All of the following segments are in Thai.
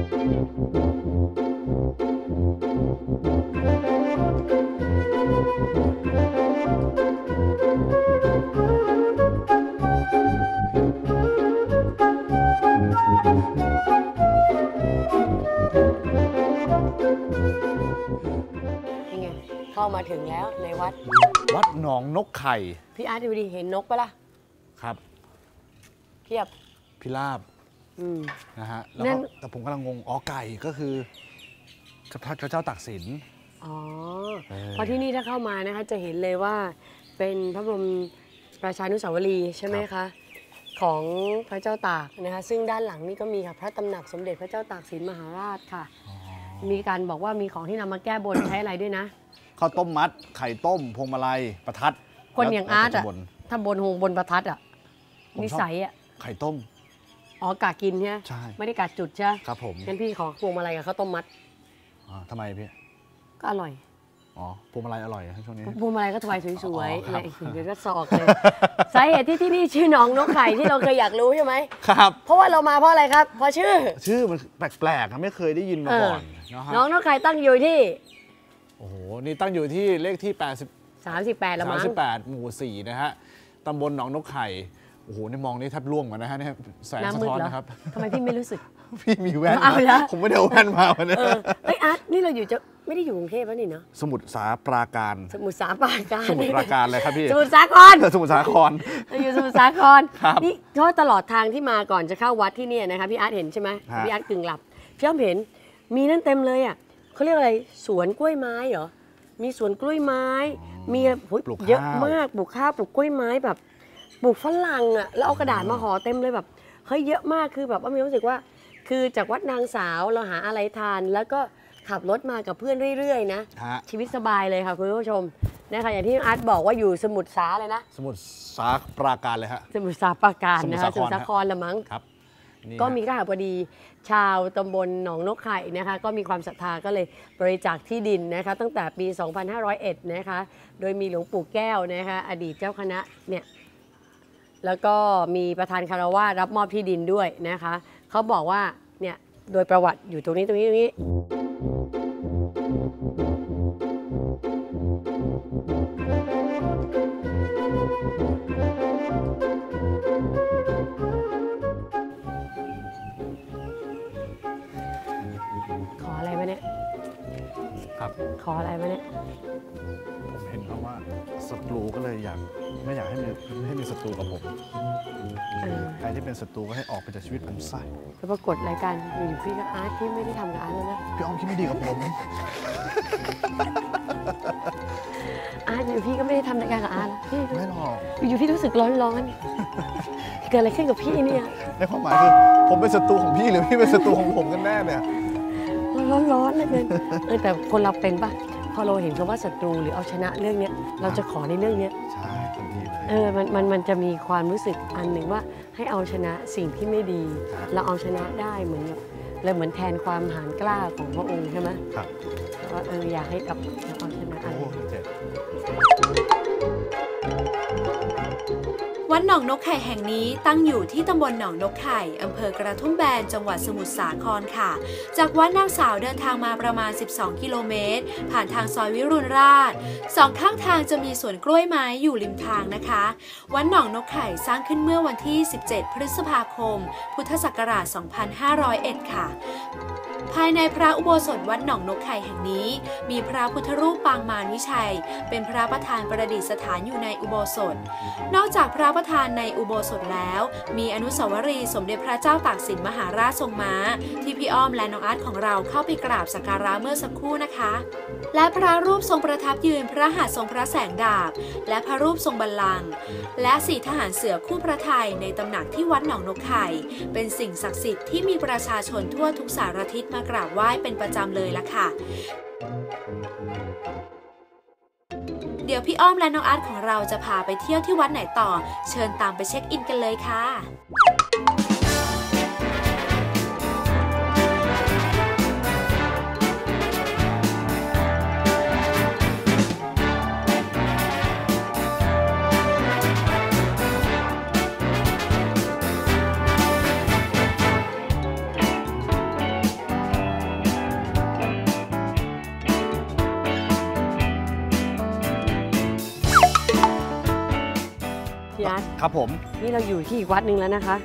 นี่ไงเข้ามาถึงแล้วในวัด วัดหนองนกไข่ พี่อาร์ตดูดิเห็นนกปะล่ะครับ เพียบ พิราบอืม นะฮะแล้วนั่ก็นแต่ผมกำลังงงอ๋อไก่ก็คือพระเจ้าตากสินอ๋อเออเพราะที่นี่ถ้าเข้ามานะคะจะเห็นเลยว่าเป็นพระบรมราชานุสาวรีย์ใช่ไหมคะของพระเจ้าตากนะคะซึ่งด้านหลังนี่ก็มีค่ะพระตำหนักสมเด็จพระเจ้าตากสินมหาราชค่ะ มีการบอกว่ามีของที่นำมาแก้บนใช้อะไรด้วยนะข้าวต้มมัดไข่ต้มพวงมาลัยประทัดคนอย่างอาร์ตแล้วอะแต่จบนถ้าบนหงบนประทัดอะผมชอบนิสัยอะไข่ต้ม อ๋อกากินใช่ไหมใช่ ไม่ได้กาจุดใช่ไหมครับผมงั้นพี่ขอพวงมาลัยกับข้าวต้มมัด อ่าทำไมพี่ ก็อร่อยอ๋อพวงมาลัยอร่อยช่วงนี้ พวงมาลัยก็ถวายสวยอ๋อๆครับเลยเดี๋ยวก็สอกเลยสาเหตุที่ที่นี่ชื่อน้องนกไข่ที่เราเคยอยากรู้ใช่ไหมครับ เพราะว่าเรามาเพราะอะไรครับเพราะชื่อ ชื่อมันแปลกๆครับไม่เคยได้ยินมาก่อนนะฮะน้องนกไข่ตั้งอยู่ที่ โอ้โห นี่ตั้งอยู่ที่เลขที่ 80 38ละมั้ง 38 หมู่ 4 นะฮะ ตำบลหนองนกไข่โอ้โหนี่มองนี่แทบล่วงเหมือนนะฮะเนี่ยแสงน้ำสะมืดท้อนเหรอนะครับทำไมพี่ไม่รู้สึก พี่มีแว่นเอาเหรอผมไม่ได้เอาแว่นมาวันนี้เออเอ้ยอาร์ตนี่เราอยู่จะไม่ได้อยู่กรุงเทพแล้วนี่เนาะสมุทรสาปราการ สมุทรสาปราการ สมุทรปราการเลยครับพี่ สมุทรสาครสมุทรสาครเราอยู่สมุทรสาครครับนี่เพราะว่าตลอดทางที่มาก่อนจะเข้าวัดที่เนี่ยนะคะพี่อาร์ตเห็นใช่ไหมฮะพี่อาร์ตกึ่งหลับพี่อ้อมเห็นมีนั่นเต็มเลยอะเขาเรียกอะไรสวนกล้วยไม้เหรอมีสวนกล้วยไม้ มีโอ้ยปลูกเยอะข้าวมากปลูกข้าวปลูกกล้วยไม้แบบ ปลูกฝรั่งอะแล้วเอากระดาษมาห่อเต็มเลยแบบเฮ้ยเยอะมากคือแบบว่ามีความรู้สึกว่า คือจากวัดนางสาวเราหาอะไรทาน แล้วก็ขับรถมากับเพื่อนเรื่อยๆนะฮะ ชีวิตสบายเลยค่ะคุณผู้ชมนะคะอย่างที่อาร์ตบอกว่าอยู่สมุทรสาเลยนะ สมุทรสาปราการเลยฮะ สมุทรสาปราการนะคะสมุทรสาครสมุทรสาครละมั้ง ครับนี่ก็ฮะมีข้าพอดีชาวตำบลหนองนกไข่นะคะก็มีความศรัทธาก็เลยบริจาคที่ดินนะคะตั้งแต่ปี 2501 นะคะ โดยมีหลวงปู่แก้วนะคะอดีตเจ้าคณะเนี่ย แล้วก็มีประธานคารวาสรับมอบที่ดินด้วยนะคะเขาบอกว่าเนี่ยโดยประวัติอยู่ตรงนี้ตรงนี้ตรงนี้ ขออะไรมาเนี่ย ครับ ขออะไรมาเนี่ยผม เห็นเพราะว่าศัตรูก็เลยอยากไม่อยากให้มีให้มีศัตรูกับผมเออใครที่เป็นศัตรูก็ให้ออกไปจากชีวิตผมซะแล้วปรากฏรายการอยู่พี่กับอาร์ตพี่ไม่ได้ทำกับอาร์ตแล้วนะพี่อ้อมคิดไม่ดีกับผมอาร์ตอยู่พี่ก็ไม่ได้ทำรายการกับอาร์ตแล้วพี่ไม่หรอกอยู่พี่รู้สึกร้อนร้อนๆเกิดอะไรขึ้นกับพี่เนี่ยในความหมายคือผมเป็นศัตรูของพี่หรือพี่เป็นศัตรูของผมกันแน่เนี่ยร้อนร้อนๆเหลยเกินเออแต่คนเราเป็นปะ พอเราเห็นคำว่าศัตรูหรือเอาชนะเรื่องเนี้ยเราจะขอในเรื่องเนี้ยใช่ทันทีเลยเออมันมันมันจะมีความรู้สึกอันหนึ่งว่าให้เอาชนะสิ่งที่ไม่ดี เราเอาชนะได้เหมือนแบบเลยเหมือนแทนความหานกล้าของพระองค์ใช่ไหมครับว่าเอออยากให้กับเวัดหนองนกไข่แห่งนี้ตั้งอยู่ที่ตำบลหนองนกไข่อำเภอกระทุ่มแบนจังหวัดสมุทรสาครค่ะ จากวัดนางสาวเดินทางมาประมาณ 12 กิโลเมตร ผ่านทางซอยวิรุณราชสองข้างทางจะมีสวนกล้วยไม้อยู่ริมทางนะคะ วัดหนองนกไข่สร้างขึ้นเมื่อวันที่ 17 พฤษภาคม พุทธศักราช 2501 ค่ะภายในพระอุโบสถวัดหนองนกไข่แห่งนี้ มีพระพุทธรูปปางมารวิชัย เป็นพระประธานประดิษฐานอยู่ในอุโบสถ นอกจากพระประธานในอุโบสถแล้ว มีอนุสาวรีย์สมเด็จพระเจ้าตากสินมหาราชทรงม้า ที่พี่อ้อมและน้องอาร์ตของเราเข้าไปกราบสักการะเมื่อสักครู่นะคะ และพระรูปทรงประทับยืนพระหัตถ์ทรงพระแสงดาบ และพระรูปทรงบัลลังก์และสีทหารเสือคู่พระไทยในตำหนักที่วัดหนองนกไข่ เป็นสิ่งศักดิ์สิทธิ์ที่มีประชาชนทั่วทุกสารทิศมากราบไหว้เป็นประจำเลยละค่ะ เดี๋ยวพี่อ้อมและน้องอาร์ตของเราจะพาไปเที่ยวที่วัดไหนต่อ เชิญตามไปเช็คอินกันเลยค่ะ ร์ตครับผมนี่เราอยู่ที่อีกวัดหนึ่งแล้วนะคะ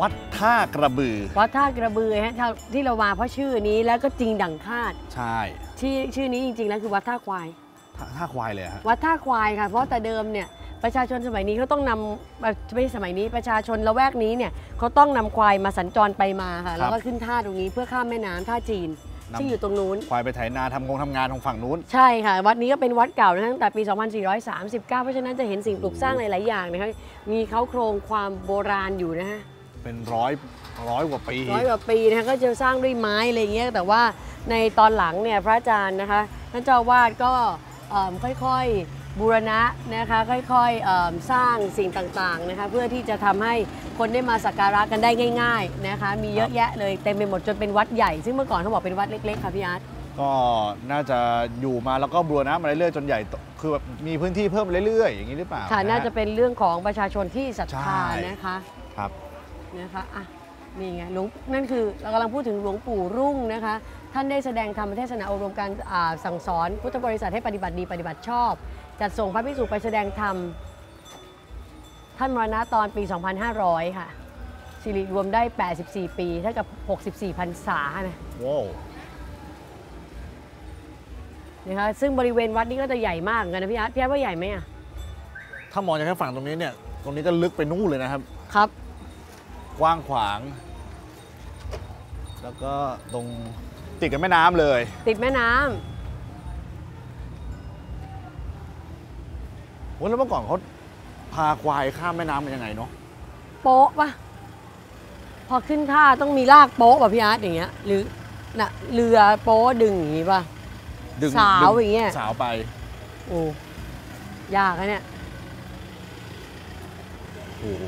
วัดท่ากระบือ วัดท่ากระบือฮะที่เรามาเพราะชื่อนี้แล้วก็จริงดั่งคาด ใช่ที่ชื่อนี้จริงๆแล้วคือวัดท่าควายท่าท่าควายเลยฮะวัดท่าควายค่ะ เพราะแต่เดิมเนี่ยประชาชนสมัยนี้เขาต้องนำเอ่อไม่ใช่สมัยนี้ประชาชนละแวกนี้เนี่ยเขาต้องนำควายมาสัญจรไปมาค่ะแล้วก็ขึ้นท่าตรงนี้เพื่อข้ามแม่น้ำท่าจีนนำ ซึ่งอยู่ตรงนู้นควายไปไถนาทำงงทำงานของฝั่งนู้น ใช่ค่ะ วัดนี้ก็เป็นวัดเก่านะตั้งแต่ปี 2439 เพราะฉะนั้นจะเห็นสิ่งปลูกสร้างหลาย ๆ อย่างนะคะมีเขาโครงความโบราณอยู่นะฮะเป็นร้อยร้อยกว่าปีร้อยกว่าปีนะคะก็จะสร้างด้วยไม้อะไรเงี้ยแต่ว่าในตอนหลังเนี่ยพระอาจารย์นะคะท่านเจ้าอาวาดก็เอิ่มค่อยๆ บูรณะนะคะค่อยๆเอิ่มสร้างสิ่งต่างๆนะคะเพื่อที่จะทำให้คนได้มาสักการะกันได้ง่าย ๆนะคะ มีเยอะแยะเลยเต็มไปหมดจนเป็นวัดใหญ่ ซึ่งเมื่อก่อนเขาบอกเป็นวัดเล็กๆค่ะพี่อาร์ตก็น่าจะอยู่มาแล้วก็บูรณะมาเรื่อยๆจนใหญ่โตคือแบบมีพื้นที่เพิ่มเรื่อยๆ อย่างนี้หรือเปล่าค่ะฮน่าจะเป็นเรื่องของประชาชนที่ศรัทธาใช่นะคะครับนะคะอะนี่ไงหลวงนั่นคือเรากำลังพูดถึงหลวงปู่รุ่งนะคะ ท่านได้แสดงธรรมเทศนาอบรมการอ่าสั่งสอนพุทธบริษัทให้ปฏิบัติดีปฏิบัติชอบ จัดส่งพระภิกษุไปแสดงธรรม ท่านมรณะตอนปี 2500 ค่ะ สิริรวมได้ 84 ปี เท่ากับ 64พรรษานะว้าวนะคะซึ่งบริเวณวัดนี้ก็จะใหญ่มากเหมือนกันนะพี่อาร์ตพี่อาร์ตว่าใหญ่ไหมอะ ถ้ามองจากแค่ฝั่งตรงนี้เนี่ย ตรงนี้ก็ลึกไปนู่นเลยนะครับ ครับ กว้างขวาง แล้วก็ตรงติดกับแม่น้ำเลย ติดแม่น้ำ โอ้แล้วเมื่อก่อนเขาพาควายข้ามแม่น้ำมันยังไงเนาะโป๊ะปะพอขึ้นท่าต้องมีลากโป๊ะป่ะพี่อาร์ตอย่างเงี้ย หรือน่ะเรือโป๊ะดึงอย่างงี้ป่ะ ดึงสาวดึอย่างเงี้ย สาวไป โอ้ยากนะเนี่ยโอ้โห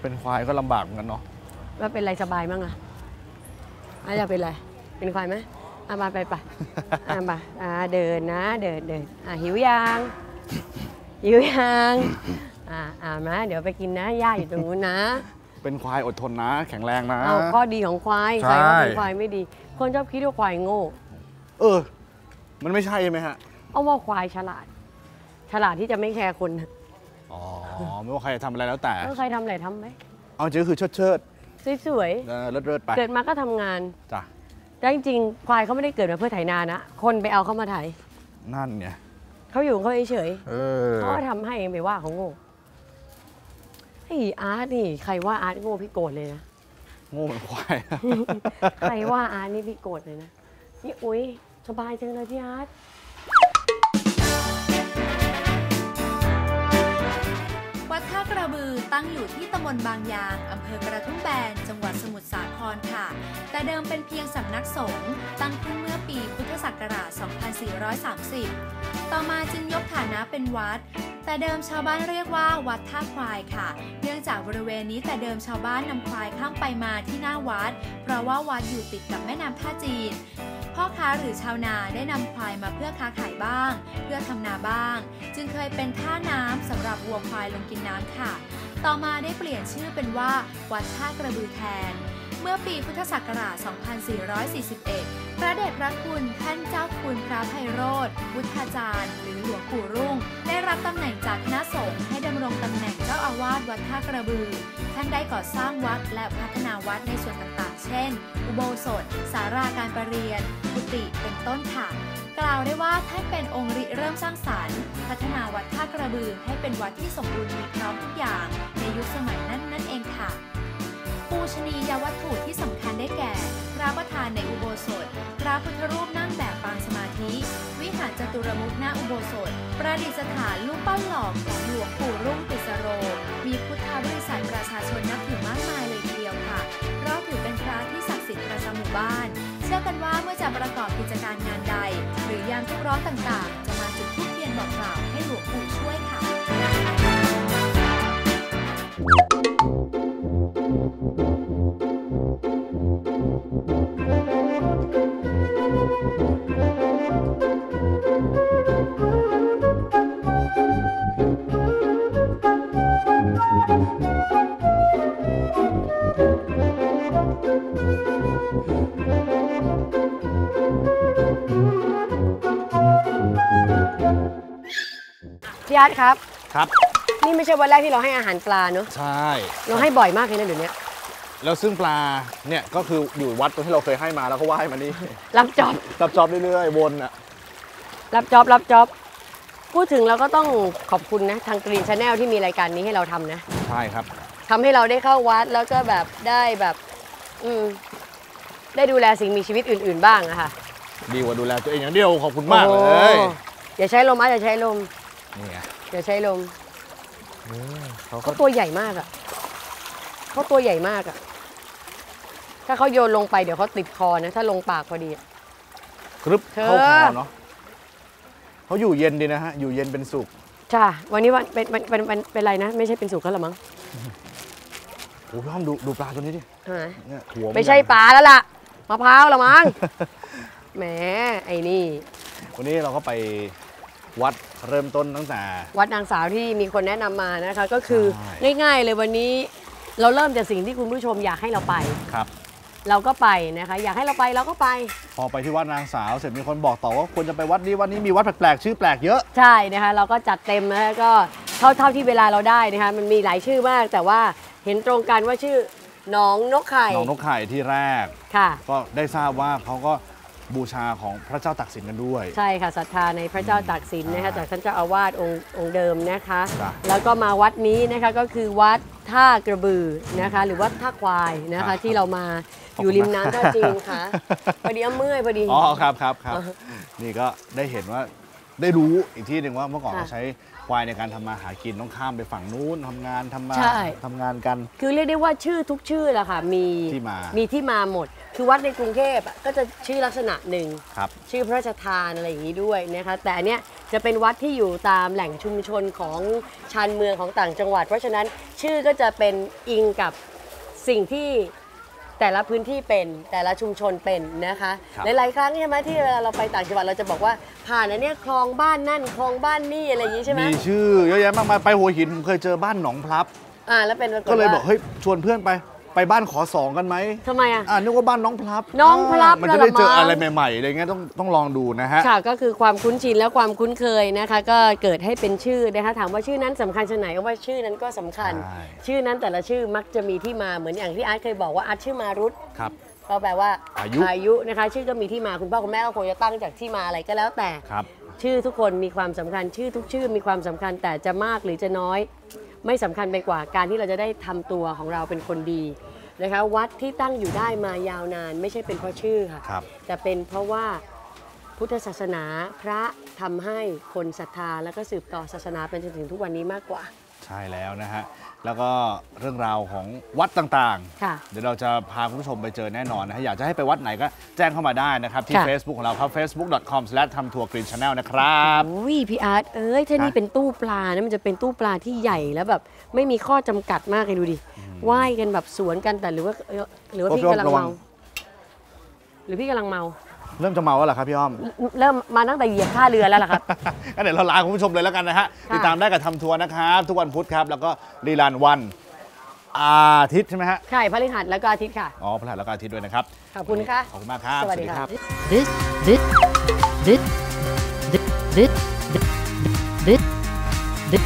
เป็นควายก็ลำบากเหมือนกันเนาะว่าเป็นไรสบายมั้งอะอาจะเป็นไร เป็นควายไหม อะมาไปไปอะมาอ่าเดินนะ เดินเดินอะหิวยางหิวยางอ่าอ่ามาเดี๋ยวไปกินนะย่าอยู่ตรงนู้นนะ เป็นควายอดทนนะ แข็งแรงนะเอาข้อดีของควายใช่ใครว่าเป็นควายไม่ดี คนชอบคิดว่าควายโง่ เออ มันไม่ใช่ไหมฮะเอาว่าควายฉลาด ฉลาดที่จะไม่แคร์คนอ๋อไม่ว่าใครจะทำอะไรแล้วแต่แล้วใครทำอะไรทำไหมเอาจริงๆคือเชิดเชิดสวยๆเออเลิศเลิศๆไปๆเกิดมาก็ทำงานจ้ะ แต่จริงๆควายเขาไม่ได้เกิดมาเพื่อไถนานะ คนไปเอาเข้ามาไถนั่นไงเขาอยู่ของเขาเฉยเอๆอเขาก็ทำให้เองไปว่าเขาโง่ไอ้อาร์ตนี่ใครว่าอาร์ตโง่พี่โกรธเลยนะ โง่เหมือนควาย ใครว่าอาร์ตนี่พี่โกรธเลยนะนี่อุ้ยสบายจังเลยพี่อาร์ต ตั้งอยู่ที่ตำบลบางยาง อำเภอกระทุ่มแบน จังหวัดสมุทรสาครค่ะ แต่เดิมเป็นเพียงสำนักสงฆ์ตั้งขึ้นเมื่อปีพุทธศักราช 2430 ต่อมาจึงยกฐานะเป็นวัด แต่เดิมชาวบ้านเรียกว่าวัดท่าควายค่ะ เนื่องจากบริเวณนี้แต่เดิมชาวบ้านนำควายข้ามไปมาที่หน้าวัด เพราะว่าวัดอยู่ติดกับแม่น้ำท่าจีนพ่อค้าหรือชาวนาได้นำควายมาเพื่อค้าขายบ้าง เพื่อทำนาบ้าง จึงเคยเป็นท่าน้ำสำหรับวัวควายลงกินน้ำค่ะ ต่อมาได้เปลี่ยนชื่อเป็นว่า วัดท่ากระบือแทน เมื่อปีพุทธศักราช 2441 พระเดชพระคุณท่านเจ้าคุณพระไพโรธวุฒาจารย์หรือหลวงปู่รุ่ง ได้รับตำแหน่งจากคณะสงฆ์ให้ดำรงตำแหน่งเจ้าอาวาสวัดท่ากระบือ ท่านได้ก่อสร้างวัดและพัฒนาวัดในส่วนต่างๆ เช่น อุโบสถ สาราการประเรียนกุฏิเป็นต้นค่ะ กล่าวได้ว่าท่านเป็นองค์ริเริ่มสร้างสรรค์ พัฒนาวัดท่ากระบือให้เป็นวัดที่สมบูรณ์มีพร้อมทุกอย่างในยุคสมัยนั้นนั่นเองค่ะปูชนียวัตถุที่สำคัญได้แก่ พระประธานในอุโบสถ พระพุทธรูปนั่งแบบปางสมาธิ วิหารจตุรมุขหน้าอุโบสถ ประดิษฐานรูปปั้นหล่อของหลวงปู่รุ่งติสโร มีพุทธบริษัทประชาชนนับถือมากมายเลย เพราะถือเป็นพระที่ศักดิ์สิทธิ์ประจำหมู่บ้าน เชื่อกันว่าเมื่อจะประกอบกิจการงานใด หรือยามทุกร้อนต่างๆ พี่อาร์ตครับ ครับนนี่ไม่ใช่วันแรกที่เราให้อาหารปลาเนอะใช่เราให้บ่อยมากเลยนะเดี๋ยวนี้แล้วซึ่งปลาเนี่ยก็คืออยู่วัดตรงที่เราเคยให้มาแล้วก็ว่ายมานี่ รับจอบรับจอบเรื่อยๆวนอะรับจอบรับจอบพูดถึงเราก็ต้องขอบคุณนะ ทางกรีนชาแนลที่มีรายการนี้ให้เราทำนะใช่ครับ ทำให้เราได้เข้าวัดแล้วก็แบบได้แบบ อืมได้ดูแลสิ่งมีชีวิตอื่น ๆ บ้างอะค่ะดีกว่าดูแลตัวเองอย่างเดียวขอบคุณมากเลโอ้ย อย่าใช้ลมอะอย่าใช้ลม นี่ไงอย่าใช้ลมเขาก็เขาตัวใหญ่มากอะเขาตัวใหญ่มากอะถ้าเขาโยนลงไปเดี๋ยวเขาติดคอนะ ถ้าลงปากพอดีอะ กรึบเธอ เข้าคอเนาะเขาอยู่เย็นดีนะฮะ อยู่เย็นเป็นสุขจ้าวันนี้วันเป็นเป็นเป็นเป็นเป็นไรนะ ไม่ใช่เป็นสุกแล้วหรอมั้งโอ้พี่ห้อมดูดูปลาตัวนี้ดิหาเนี่ยหัวมันไม่ใช่ใหญ่ปลาแล้วล่ะมะพร้าวละมั้ง แหมไอ้นี่ วันนี้เราก็ไป วัดเริ่มต้นตั้งแต่ วัดนางสาวที่มีคนแนะนำมานะคะ ก็คือใช่ง่ายๆเลยวันนี้เราเริ่มจากสิ่งที่คุณผู้ชมอยากให้เราไปครับ เราก็ไปนะคะ อยากให้เราไปเราก็ไป พอไปที่วัดนางสาวเสร็จมีคนบอกต่อว่าควรจะไปวัดนี้วัดนี้มีวัดแปลกๆชื่อแปลกเยอะใช่นะคะเราก็จัดเต็มนะคะก็เท่าเท่าที่เวลาเราได้นะคะมันมีหลายชื่อมากแต่ว่าเห็นตรงกันว่าชื่อหนองนกไข่หนองนกไข่ที่แรกค่ะ ก็ได้ทราบว่าเขาก็ บูชาของพระเจ้าตักสินกันด้วย ใช่ค่ะศรัทธาในพระเจ้าตากสินนะคะใช่จากท่านเจ้าอาวาสองค์องค์เดิมนะคะ จ้ะแล้วก็มาวัดนี้นะคะก็คือวัดท่ากระบือนะคะ หรือว่าท่าควายนะครัคะบที่เรามาอยู่ริมน้ำท่าจีนค่ะพอดีเอาเมื่อยพอดี อ๋อครับครับครับอ่านี่ก็ได้เห็นว่า ได้รู้อีกที่หนึ่งว่าเมื่อก่อนค่ะเขาใช้ควายในการทำมาหากินต้องข้ามไปฝั่งนู้นทำงานทำมาใช่ ทำงานกัน คือเรียกได้ว่าชื่อทุกชื่อแหละค่ะมีที่มามี ที่มาหมด คือวัดในกรุงเทพอะก็จะชื่อลักษณะหนึ่ง ครับ ชื่อพระราชทานอะไรอย่างนี้ด้วยนะคะแต่อันเนี้ยจะเป็นวัดที่อยู่ตามแหล่งชุมชนของชานเมืองของต่างจังหวัด เพราะฉะนั้นชื่อก็จะเป็นอิงกับสิ่งที่ แต่ละพื้นที่เป็นแต่ละชุมชนเป็นนะคะครับ หลายๆครั้งใช่ไหมที่เวลาเราไปต่างจังหวัดเราจะบอกว่าผ่านอันเนี้ยคลองบ้านนั่นคลองบ้านนี่อะไรอย่างนี้ใช่ไหมมีชื่อเยอะแยะมากมายไปหัวหินผมเคยเจอบ้านหนองพลับ อ่าแล้วเป็นปรากฏก็เลยว่า บอกเฮ้ยชวนเพื่อนไป ไปบ้านขอสองกันไหมทำไมอะ อ่านึกว่าบ้านน้องพลับน้องพลับมันจะได้เจอละมั้งอะไรใหม่ๆอะไรเงี้ยต้องต้องลองดูนะฮะ ค่ะก็คือความคุ้นชินและความคุ้นเคยนะคะ ก็เกิดให้เป็นชื่อนะคะถามว่าชื่อนั้นสำคัญชะไหนก็ว่าชื่อนั้นก็สำคัญ ใช่ ชื่อนั้นแต่ละชื่อมักจะมีที่มาเหมือนอย่างที่อาร์ตเคยบอกว่าอาร์ตชื่อมารุตครับ ก็แปลว่าอายุอายุ นะคะ ชื่อก็มีที่มาคุณพ่อคุณแม่ก็คงจะตั้งจากที่มาอะไรก็แล้วแต่ ครับ ชื่อทุกคนมีความสำคัญ ชื่อทุกชื่อมีความสำคัญแต่จะมากหรือจะน้อย ไม่สำคัญไปกว่าการที่เราจะได้ทำตัวของเราเป็นคนดีนะคะวัดที่ตั้งอยู่ได้มายาวนาน ไม่ใช่เป็นเพราะชื่อค่ะครับแต่เป็นเพราะว่าพุทธศาสนาพระทำให้คนศรัทธาแล้วก็สืบต่อศาสนาเป็นจนถึงทุกวันนี้มากกว่า ใช่แล้วนะฮะ แล้วก็เรื่องราวของวัดต่างค่ะ ๆ เดี๋ยวเราจะพาคุณผู้ชมไปเจอแน่นอนนะฮะ อยากจะให้ไปวัดไหนก็แจ้งเข้ามาได้นะครับ ที่ ค่ะ Facebook ของเราครับ facebook.com ทำทัวร์กรีนชาแนลนะครับโอ้ยพี่อาร์ตเอ้ยถ้านี่ฮะ เป็นตู้ปลานะมันจะเป็นตู้ปลาที่ใหญ่แล้วแบบ ไม่มีข้อจำกัดมากเลยดูดิว่ายกันแบบสวนกันแต่หรือว่าเอ่อหรือว่าพี่กำลังเมา หรือพี่กำลังเมา เริ่มจะเมาแล้วเหรอครับพี่อ้อม เริ่มมาตั้งแต่เหยียบท่าเรือแล้วล่ะครับ งั้นเดี๋ยวเราลาคุณผู้ชมเลยแล้วกันนะฮะค่ะติดตามได้กับทำทัวร์นะครับ ทุกวันพุธครับ แล้วก็รีลันวันอาทิตย์ใช่ไหมฮะ ใช่พฤหัสแล้วก็อาทิตย์ค่ะ อ๋อพฤหัสแล้วก็อาทิตย์ด้วยนะครับ ขอบคุณค่ะ ขอบคุณมากครับ สวัสดีค่ะ this this this this this this this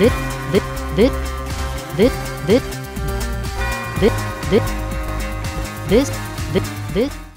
this this this this this this this this this this